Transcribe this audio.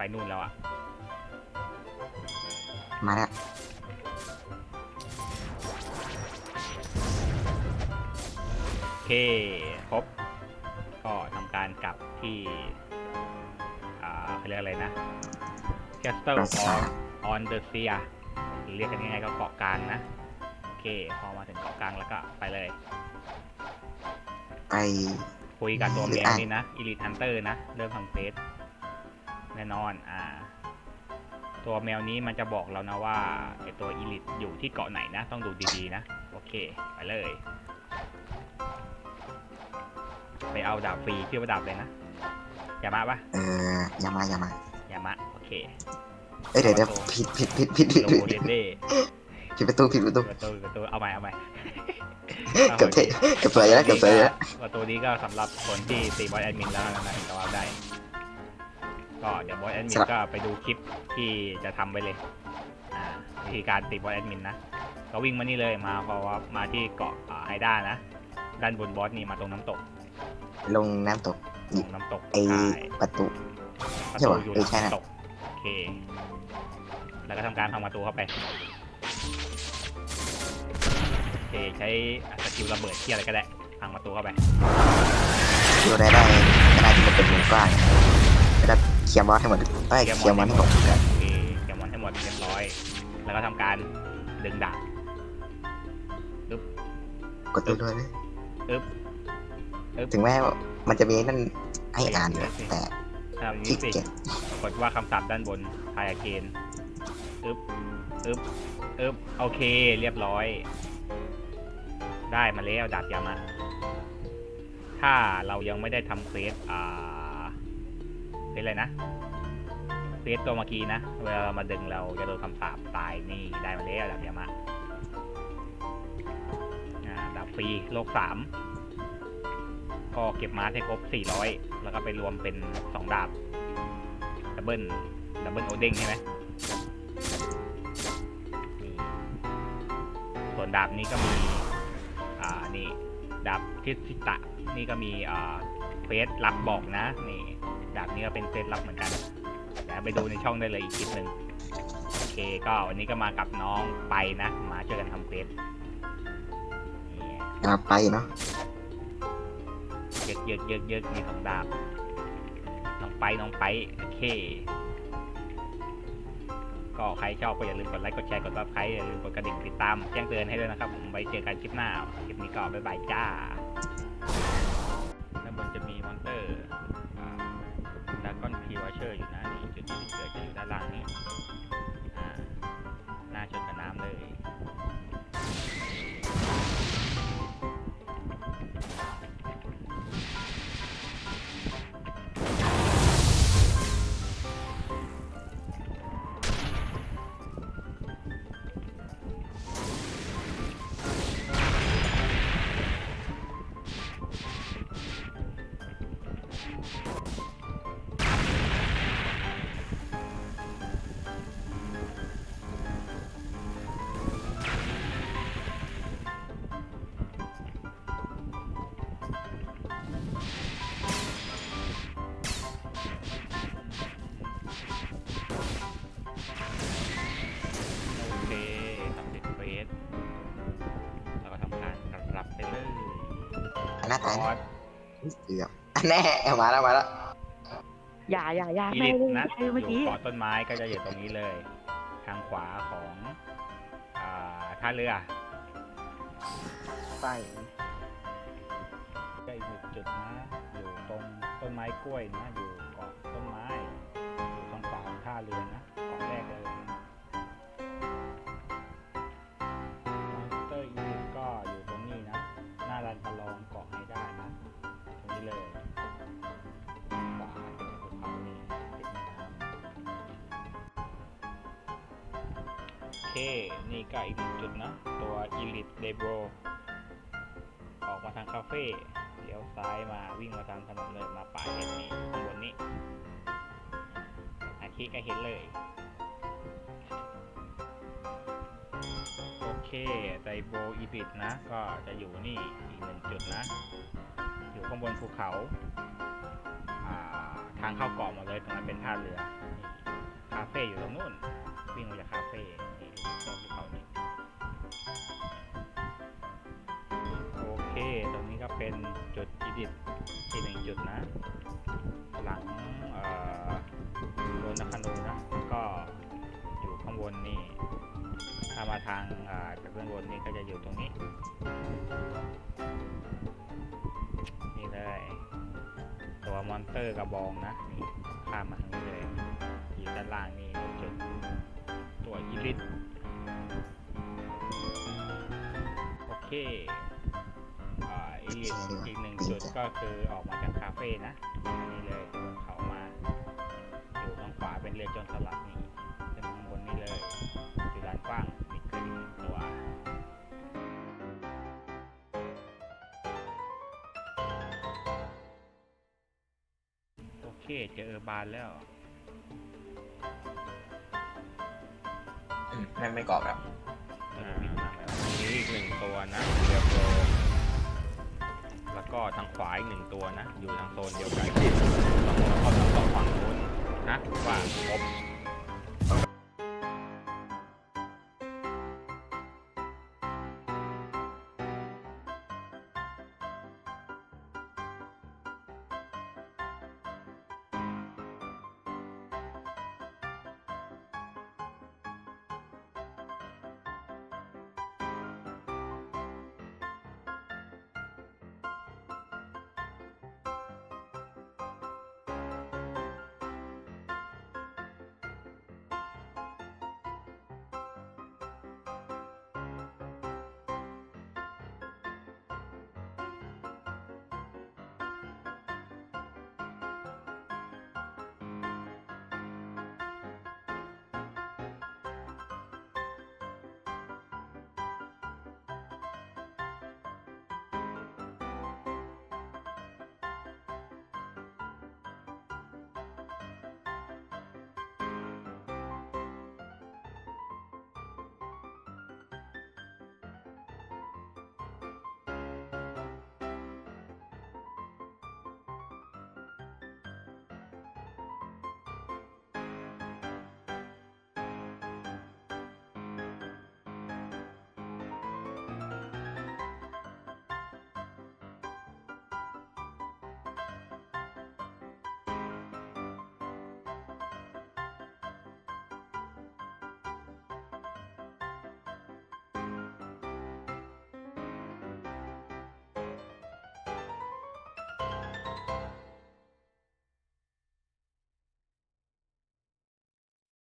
ไปนู่นแล้วอะมาแล้วโอเคครบก็ทำการกลับที่ อ่าเขาเรียกอะไรนะ Castle ปราสา on ท on the Sea หรือเรียกกันง่ายๆก็เกาะกลางนะ โอเค พอมาถึงเกาะกลางแล้วก็ไปเลย ไป คุยกับตัวหรืเมีอยอ่านนี่นะ Elite Hunter นะ เริ่มทำเฟสแน่นอนอ่าตัวแมวนี้มันจะบอกเรานะว่าไอตัว Elite อยู่ที่เกาะไหนนะ ต้องดูดีๆนะ โอเค ไปเลย ไปเอาดาบฟรีชื่อว่าดาบเลยนะยามาปะเอออย่ามาอย่ามายามะโอเค เอ้ยเดี๋ยวเดี๋ยวผิดผิดผิดผิดผิดโลผิดเดเด้ผิดประตูผิดประตูประตูประตูเอาใหม่เอาใหม่เกือบเทเกือบสวยแล้วเกือบสวยแล้วประตูนี้ก็สำหรับคนที่ตีบอสแอดมินแล้วนะก็ว่าได้ ก็เดี๋ยวบอสแอดมินก็ไปดูคลิปที่จะทำไปเลยอ่าวิธีการตีบอสแอดมินนะ ก็วิ่งมานี่เลยมาเพราะว่ามาที่เกาะอ่าไฮด้านะ ด้านบนบอสนี่มาตรงน้ำตก ลงน้ำตกตรงน้ำตกไอ้ใช่ประตูประใช่ตูปะอยู่เออใช่นะน้ำตกโอเค แล้วก็ทำการพังประตูเข้าไปโอเคใช้สกิลระเบิดที่อะไรก็ได้พังประตูเข้าไปอยู่ได้ได้ก็น่าจะเป็นวงกว้างแล้วก็ เคลียร์มอสให้หมดเอ้ยเคลียร์มอสให้หมดกันโอเคเก็บมอนให้หมดเรียบร้อย แล้วก็ทำการดึงดาบกดตัวด้วยนะอึ๊บอึ๊บถึงแม้ว่ามันจะมีนั่นให้อ่านเดี๋นะยวสิแต่ทำอย่างขี้นี้สิเกียจกดว่าคำศัพท์ด้านบนพายาเคนอึ๊บอึ๊บอึ๊บโอเค เรียบร้อย ได้มาแล้วดาบยามาถ้าเรายังไม่ได้ทำเควสอ่า เควสอะไรนะเควสตัวเมื่อกี้นะ เวลาเรามาดึงเราจะโดนคำสาปตายนี่ได้มาแล้วดาบยามาดาบฟรีโลกสามก็เก็บมาร์ให้ครบ 400 แล้วก็ไปรวมเป็น 2 ดาบ ดับเบิลดับเบิลโอเด้งใช่ไหมนี่ส่วนดาบนี้ก็มี อ่า นี่ ดาบทิสิตะ นี่ก็มี อ่าเฟสลับบอกนะ นี่ ดาบนี้ก็เป็นเฟสลับเหมือนกันเดี๋ยวไปดูในช่องได้เลยอีกคลิปหนึ่งโอเคก็วันนี้ก็มากับน้องไปนะ มาช่วยกันทำเฟสนี่เอาไปเนาะเยอะเยอะเยอะเยอะมีสองดาบน้องไปน้องไปโอเค ก็ใครชอบก็อย่าลืมกดไลค์กดแชร์กดซับสไครต์อย่าลืมกดกระดิ่งติดตามแจ้งเตือนให้ด้วยนะครับ ผมไว้เจอกันคลิปหน้าคลิปนี้ก็บ๊ายบายจ้า หน้าบตายอนะสเกือบอันแน่มาแล้วมาแล้วอย่าอย่าอย่าอีไม่ลิทได้นะใช่อเมื่อกี้ยู่เกาะต้นไม้ก็จะอยู่ตรงนี้เลย ทางขวาของอ่าท่าเรือไปก็อีกหนึ่งจุดนะ อยู่ตรงต้นไม้กล้วยนะ อยู่เกาะต้นไม้ เค นี่ก็อีกหนึ่งจุดนะ ตัว Elite d e b r o ออกมาทางคาเฟ่เลี้ยวซ้ายมาวิ่งมาทางถนนเลยมาป่าเห็ดนี่ข้างบนนี้ อาคิก็เห็นเลย โอเคไดโบอีบิดนะ ก็จะอยู่นี่อีกหนึ่งจุดนะ อยู่ข้างบนภูเขาาทางเข้าเกาะมดเลยตรงนั้นเป็นท่าเรือ คาเฟ่อยู่ตรงนู้น เป็นจุดอีดิทอีกหนึ่งจุดนะ หลังโดนนคานูนะก็อยู่ข้างบนนี่ถ้ามาทางจากด้านบนนี่ก็จะอยู่ตรงนี้ นี่เลย ตัวมอนเตอร์กระบองนะนี่ข้ามมาทางนี้เลยอยู่ด้านล่างนี่จุดตัวอีลิทโอเค ทอีกหนึ่งจุดก็คือออกมาจากคาเฟ่นะนี่เลยบนเขามาอยู่ทางขวาเป็นเรือโจนสลัดนี่ขึ้นข้างบนนี่เลยอยู่ด้านกว้างมีขึ้นอีกหนึ่งตัวโอเคเจอเออร์บานแล้วอืมแม่งไม่กรอบแล้วอ่ามีอีกหนึ่งตัวนะเรือโปรแล้ว ก็ทางขวาอีกหนึ่งตัวนะ อยู่ทางโซนเดียวกันต้องเข้าทางสองฝั่งนู้นนะว่าครบ